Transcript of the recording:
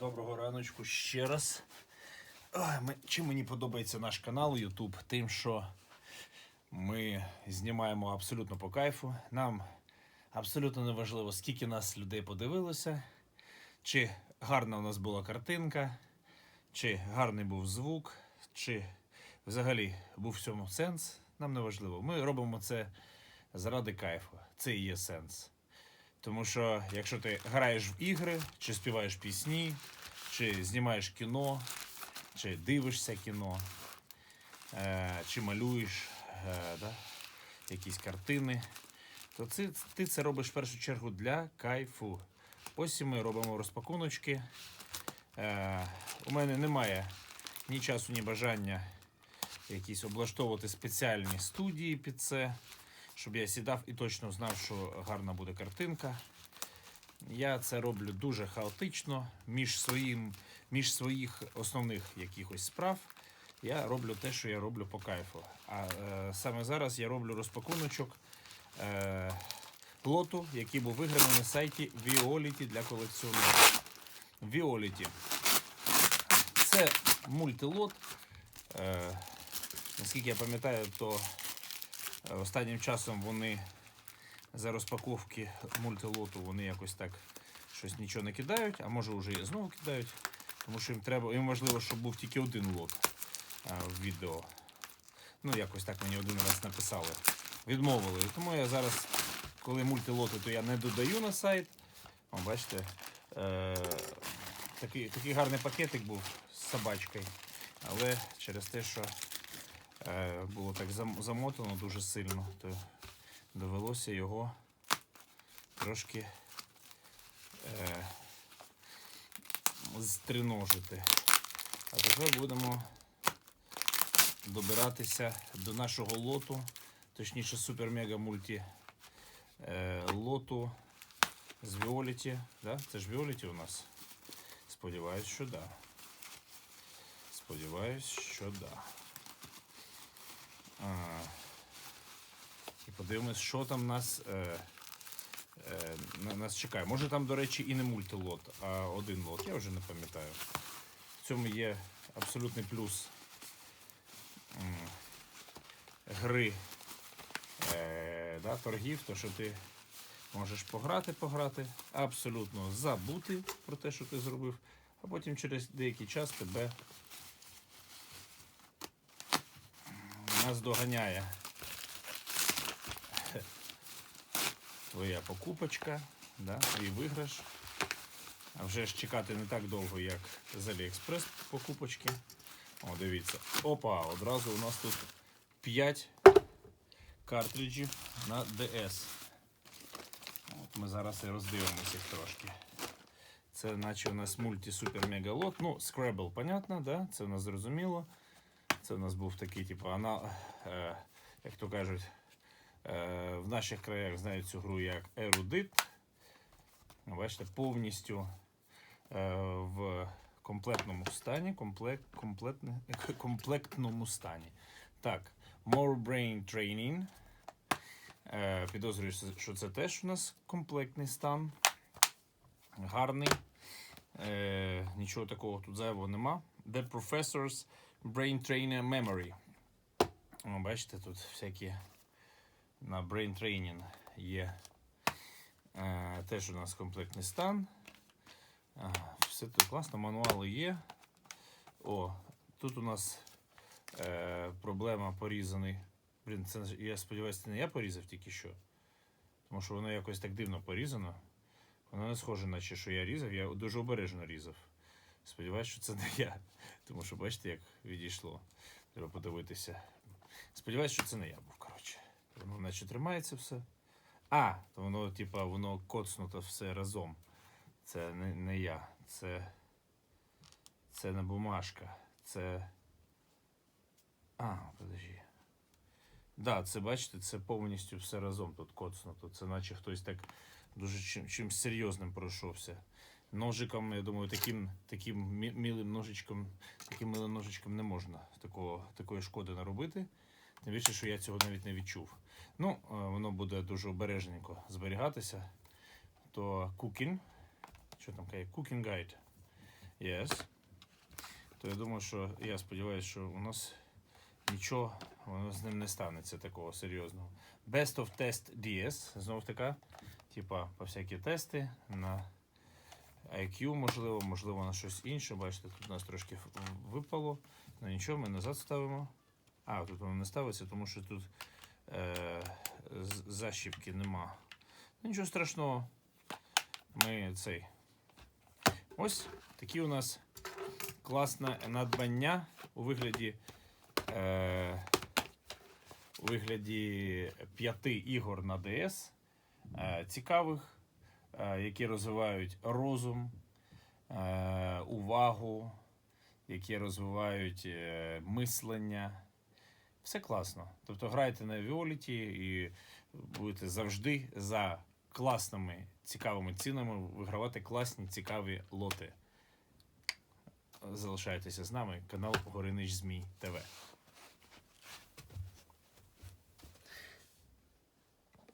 Доброго раночку ще раз. Чим мені подобається наш канал YouTube? Тим, що ми знімаємо абсолютно по кайфу. Нам абсолютно не важливо, скільки нас людей подивилося, чи гарна у нас була картинка, чи гарний був звук, чи взагалі був в цьому сенс. Нам не важливо. Ми робимо це заради кайфу. Це і є сенс. Тому що якщо ти граєш в ігри, чи співаєш пісні, чи знімаєш кіно, чи дивишся кіно, е, чи малюєш е, да, якісь картини, то це, ти це робиш в першу чергу для кайфу. Ось і ми робимо розпакуночки. Е, у мене немає ні часу, ні бажання якісь облаштовувати спеціальні студії під це щоб я сідав і точно знав, що гарна буде картинка. Я це роблю дуже хаотично між, своїм, між своїх основних якихось справ. Я роблю те, що я роблю по кайфу. А е, саме зараз я роблю розпакуночок е, лоту, який був виграний на сайті Violet для колекціонерів. Violet. Це мультилот. Е, наскільки я пам'ятаю, то Останнім часом вони за розпаковки мультилоту вони якось так щось нічого не кидають, а може вже знову кидають, тому що їм треба, їм важливо, щоб був тільки один лот в відео. Ну, якось так мені один раз написали. Відмовили. Тому я зараз, коли мультилоти, то я не додаю на сайт. О, бачите, е- такий, такий гарний пакетик був з собачкою. Але через те, що було так замотано дуже сильно, то довелося його трошки е, стриножити. А тепер будемо добиратися до нашого лоту, точніше супер-мега мульті е, лоту з Віоліті. Да? Це ж Віоліті у нас. Сподіваюсь, що да. Сподіваюсь, що да. І подивимось, що там нас, е, е, нас чекає. Може там, до речі, і не мультилот, а один лот. Я вже не пам'ятаю. В цьому є абсолютний плюс м, гри е, да, торгів, то що ти можеш пограти, пограти, абсолютно забути про те, що ти зробив, а потім через деякий час тебе нас доганяє твоя покупочка, да, твій виграш. А вже ж чекати не так довго, як з Aliexpress покупочки. О, дивіться. Опа, одразу у нас тут 5 картриджів на DS. От ми зараз і роздивимося їх трошки. Це наче у нас мульті-супер-мегалот. Ну, Scrabble, понятно, да? це у нас зрозуміло. Це у нас був такий, типу, ана, е, як то кажуть, е, в наших краях знають цю гру як Ерудит. Бачите, повністю е, в комплектному стані. Комплект, комплектне, комплектному стані. Так, More Brain Training. Е, підозрюю, що це теж у нас комплектний стан. Гарний. Е, нічого такого тут зайвого нема. The Professor's Brain Trainer Memory. О, бачите, тут всякі на Brain Training є. Е, теж у нас комплектний стан. Ага, все тут класно, мануали є. О, тут у нас е, проблема порізаний. Блін, це я сподіваюся, це не я порізав тільки що. Тому що воно якось так дивно порізано. Воно не схоже, наче що я різав, я дуже обережно різав. Сподіваюсь, що це не я. Тому що бачите, як відійшло. Треба подивитися. Сподіваюсь, що це не я був, коротше. Воно наче тримається все. А, то воно, типа, воно коцнуто все разом. Це не, не я. Це. Це не бумажка. Це. А, подожди. Да, це бачите, це повністю все разом тут коцнуто. Це наче хтось так дуже чим, чимсь серйозним пройшовся. Ножиком, я думаю, таким, таким мі- милим ножичком, таким милим ножичком не можна такого, такої шкоди наробити. Тим більше, що я цього навіть не відчув. Ну, е, воно буде дуже обережненько зберігатися. То cooking, що там каже, cooking guide. Yes. То я думаю, що я сподіваюся, що у нас нічого воно з ним не станеться такого серйозного. Best of Test DS. Знов така. Типа по всякі тести на IQ, можливо, можливо, на щось інше. Бачите, тут у нас трошки випало. Ну нічого, ми назад ставимо. А, тут воно не ставиться, тому що тут е, защіпки нема. Ну, Нічого страшного. Ми цей. Ось такі у нас класне надбання у вигляді. Е, у вигляді п'яти ігор на DS. Е, цікавих, які розвивають розум, е, увагу, які розвивають е, мислення. Все класно. Тобто грайте на Віоліті і будете завжди за класними, цікавими цінами вигравати класні, цікаві лоти. Залишайтеся з нами. Канал Горинич Змій ТВ.